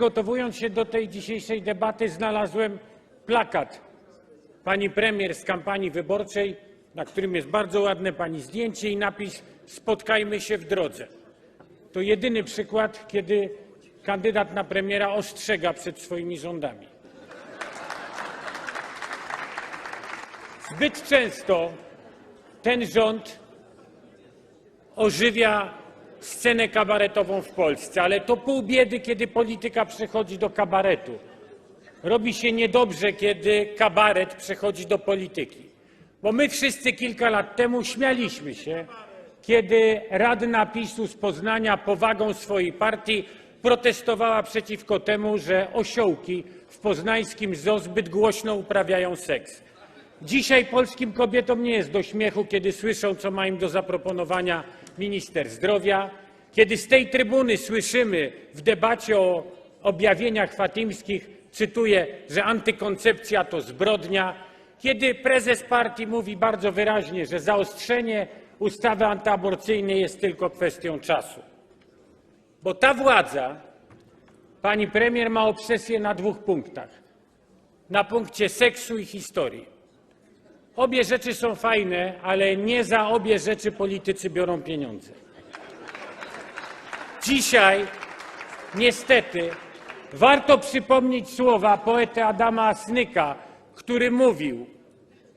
przygotowując się do tej dzisiejszej debaty, znalazłem plakat pani premier z kampanii wyborczej, na którym jest bardzo ładne pani zdjęcie i napis Spotkajmy się w drodze. To jedyny przykład, kiedy kandydat na premiera ostrzega przed swoimi rządami. Zbyt często ten rząd ożywia scenę kabaretową w Polsce, ale to pół biedy, kiedy polityka przechodzi do kabaretu. Robi się niedobrze, kiedy kabaret przechodzi do polityki. Bo my wszyscy kilka lat temu śmialiśmy się, kiedy radna PiSu z Poznania powagą swojej partii protestowała przeciwko temu, że osiołki w poznańskim zoo zbyt głośno uprawiają seks. Dzisiaj polskim kobietom nie jest do śmiechu, kiedy słyszą, co ma im do zaproponowania minister zdrowia, kiedy z tej trybuny słyszymy w debacie o objawieniach fatimskich, cytuję, że antykoncepcja to zbrodnia, kiedy prezes partii mówi bardzo wyraźnie, że zaostrzenie ustawy antyaborcyjnej jest tylko kwestią czasu. Bo ta władza, pani premier, ma obsesję na dwóch punktach. Na punkcie seksu i historii. Obie rzeczy są fajne, ale nie za obie rzeczy politycy biorą pieniądze. Dzisiaj, niestety, warto przypomnieć słowa poety Adama Asnyka, który mówił,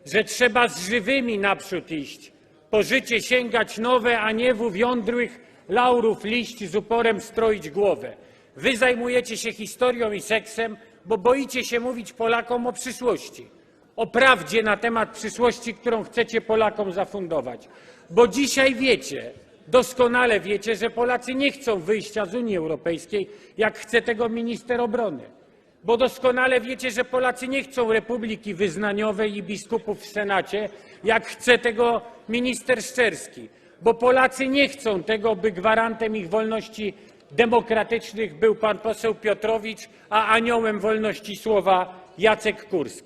że trzeba z żywymi naprzód iść, po życie sięgać nowe, a nie w uwiądłych laurów liść z uporem stroić głowę. Wy zajmujecie się historią i seksem, bo boicie się mówić Polakom o przyszłości o prawdzie na temat przyszłości, którą chcecie Polakom zafundować. Bo dzisiaj wiecie, doskonale wiecie, że Polacy nie chcą wyjścia z Unii Europejskiej, jak chce tego minister obrony. Bo doskonale wiecie, że Polacy nie chcą republiki wyznaniowej i biskupów w Senacie, jak chce tego minister Szczerski. Bo Polacy nie chcą tego, by gwarantem ich wolności demokratycznych był pan poseł Piotrowicz, a aniołem wolności słowa Jacek Kurski.